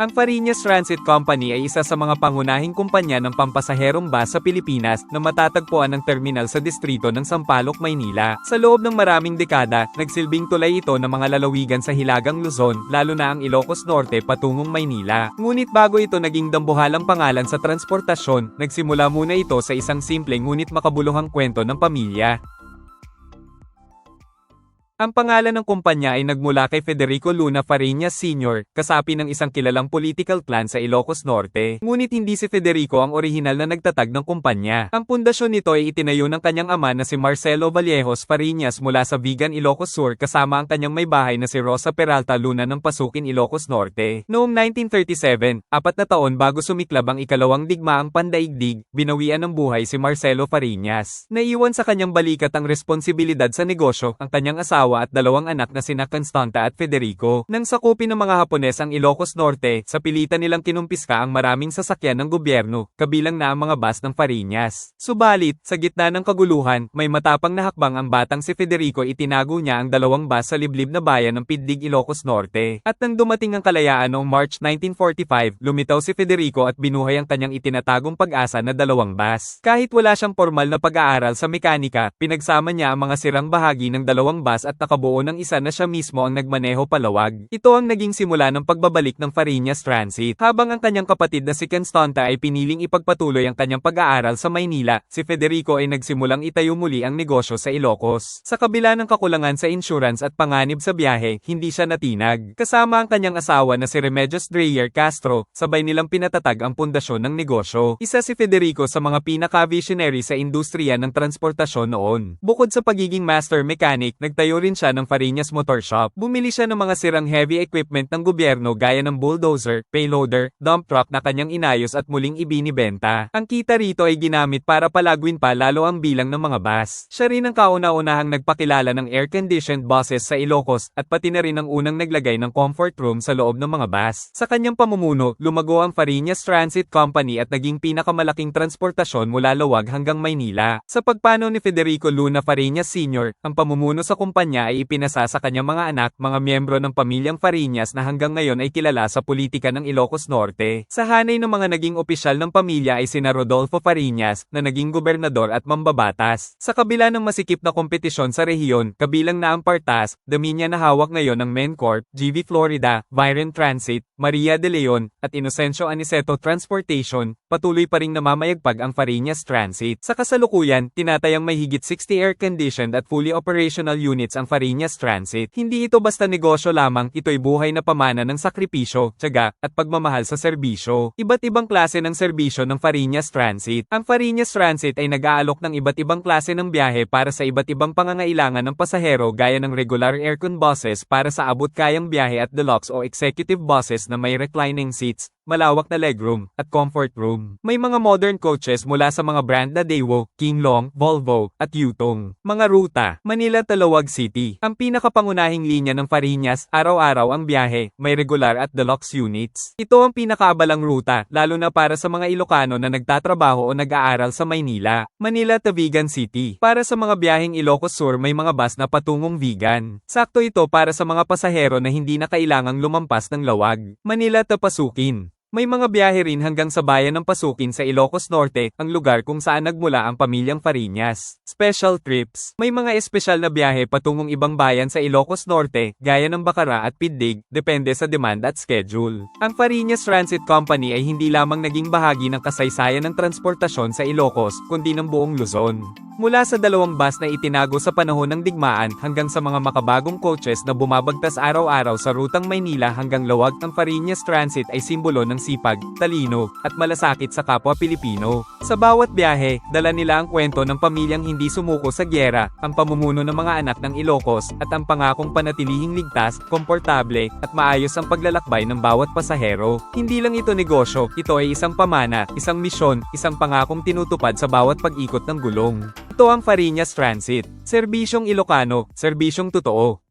Ang Farinas Transit Company ay isa sa mga pangunahing kumpanya ng pampasaherong bus sa Pilipinas na matatagpuan ng terminal sa distrito ng Sampaloc, Maynila. Sa loob ng maraming dekada, nagsilbing tulay ito ng mga lalawigan sa Hilagang Luzon, lalo na ang Ilocos Norte patungong Maynila. Ngunit bago ito naging dambuhalang pangalan sa transportasyon, nagsimula muna ito sa isang simple ngunit makabuluhang kwento ng pamilya. Ang pangalan ng kumpanya ay nagmula kay Federico Luna Fariñas Sr., kasapi ng isang kilalang political clan sa Ilocos Norte. Ngunit hindi si Federico ang orihinal na nagtatag ng kumpanya. Ang pundasyon nito ay itinayo ng kanyang ama na si Marcelo Vallejos Fariñas mula sa Vigan, Ilocos Sur kasama ang kanyang may bahay na si Rosa Peralta Luna ng Pasukin, Ilocos Norte. Noong 1937, apat na taon bago sumiklab ang ikalawang digmaang pandaigdig, binawian ng buhay si Marcelo Fariñas. Naiwan sa kanyang balikat ang responsibilidad sa negosyo, ang kanyang asawa at dalawang anak na sina Constanta at Federico. Nang sakupin ng mga Hapones ang Ilocos Norte, sa pilitan nilang kinumpiska ang maraming sasakyan ng gobyerno, kabilang na ang mga bus ng Fariñas. Subalit, sa gitna ng kaguluhan, may matapang na hakbang ang batang si Federico itinago niya ang dalawang bus sa liblib na bayan ng Piddig, Ilocos Norte. At nang dumating ang kalayaan noong March 1945, lumitaw si Federico at binuhay ang kanyang itinatagong pag-asa na dalawang bus. Kahit wala siyang formal na pag-aaral sa mekanika, pinagsama niya ang mga sirang bahagi ng dalawang bus at nakabuo ng isa na siya mismo ang nagmaneho palawag. Ito ang naging simula ng pagbabalik ng Fariñas Transit. Habang ang kanyang kapatid na si Constanta ay piniling ipagpatuloy ang kanyang pag-aaral sa Maynila, si Federico ay nagsimulang itayo muli ang negosyo sa Ilocos. Sa kabila ng kakulangan sa insurance at panganib sa biyahe, hindi siya natinag. Kasama ang kanyang asawa na si Remedios Dreyer Castro, sabay nilang pinatatag ang pundasyon ng negosyo. Isa si Federico sa mga pinaka-visionary sa industriya ng transportasyon noon. Bukod sa pagiging master mechanic, nagtayo rin siya ng Fariñas Motor Shop. Bumili siya ng mga sirang heavy equipment ng gobyerno gaya ng bulldozer, payloader, dump truck na kanyang inayos at muling ibinibenta. Ang kita rito ay ginamit para palagwin pa lalo ang bilang ng mga bus. Siya rin ang kauna-unahang nagpakilala ng air-conditioned buses sa Ilocos at pati na rin ang unang naglagay ng comfort room sa loob ng mga bus. Sa kanyang pamumuno, lumago ang Fariñas Transit Company at naging pinakamalaking transportasyon mula Lawag hanggang Maynila. Sa pagpano ni Federico Luna Fariñas Sr., ang pamumuno sa kumpanya ay ipinasa sa kanyang mga anak, mga miyembro ng pamilyang Fariñas na hanggang ngayon ay kilala sa politika ng Ilocos Norte. Sa hanay ng mga naging opisyal ng pamilya ay sina Rodolfo Fariñas, na naging gobernador at mambabatas. Sa kabila ng masikip na kompetisyon sa rehiyon, kabilang na ang Partas, Dominia na hawak ngayon ng Mencorp, GV Florida, Viren Transit, Maria de Leon, at Inocencio Aniceto Transportation, patuloy pa ring namamayagpag ang Fariñas Transit. Sa kasalukuyan, tinatayang may higit 60 air-conditioned at fully operational units ang Fariñas Transit. Hindi ito basta negosyo lamang, ito'y buhay na pamana ng sakripisyo, tiyaga, at pagmamahal sa serbisyo. Iba't ibang klase ng serbisyo ng Fariñas Transit. Ang Fariñas Transit ay nag-aalok ng iba't ibang klase ng biyahe para sa iba't ibang pangangailangan ng pasahero gaya ng regular aircon buses para sa abot-kayang biyahe at deluxe o executive buses na may reclining seats, malawak na legroom, at comfort room. May mga modern coaches mula sa mga brand na Daewoo, King Long, Volvo, at Yutong. Mga ruta, Manila Talawag City. Ang pinakapangunahing linya ng Fariñas, araw-araw ang biyahe, may regular at deluxe units. Ito ang pinakaabalang ruta, lalo na para sa mga Ilocano na nagtatrabaho o nag-aaral sa Maynila. Manila to Vigan City. Para sa mga biyaheng Ilocos Sur may mga bus na patungong Vigan. Sakto ito para sa mga pasahero na hindi na kailangang lumampas ng lawag. Manila to Pasukin. May mga biyahe rin hanggang sa bayan ng Pasukin sa Ilocos Norte, ang lugar kung saan nagmula ang pamilyang Fariñas. Special trips. May mga espesyal na biyahe patungong ibang bayan sa Ilocos Norte, gaya ng Bacara at Piddig, depende sa demand at schedule. Ang Fariñas Transit Company ay hindi lamang naging bahagi ng kasaysayan ng transportasyon sa Ilocos, kundi ng buong Luzon. Mula sa dalawang bus na itinago sa panahon ng digmaan hanggang sa mga makabagong coaches na bumabagtas araw-araw sa rutang Maynila hanggang Lawag ang Fariñas Transit ay simbolo ng sipag, talino, at malasakit sa kapwa Pilipino. Sa bawat biyahe, dala nila ang kwento ng pamilyang hindi sumuko sa gyera, ang pamumuno ng mga anak ng Ilocos, at ang pangakong panatilihing ligtas, komportable, at maayos ang paglalakbay ng bawat pasahero. Hindi lang ito negosyo, ito ay isang pamana, isang misyon, isang pangakong tinutupad sa bawat pag-ikot ng gulong. Ito ang Fariñas Transit. Serbisyong Ilocano, serbisyong totoo.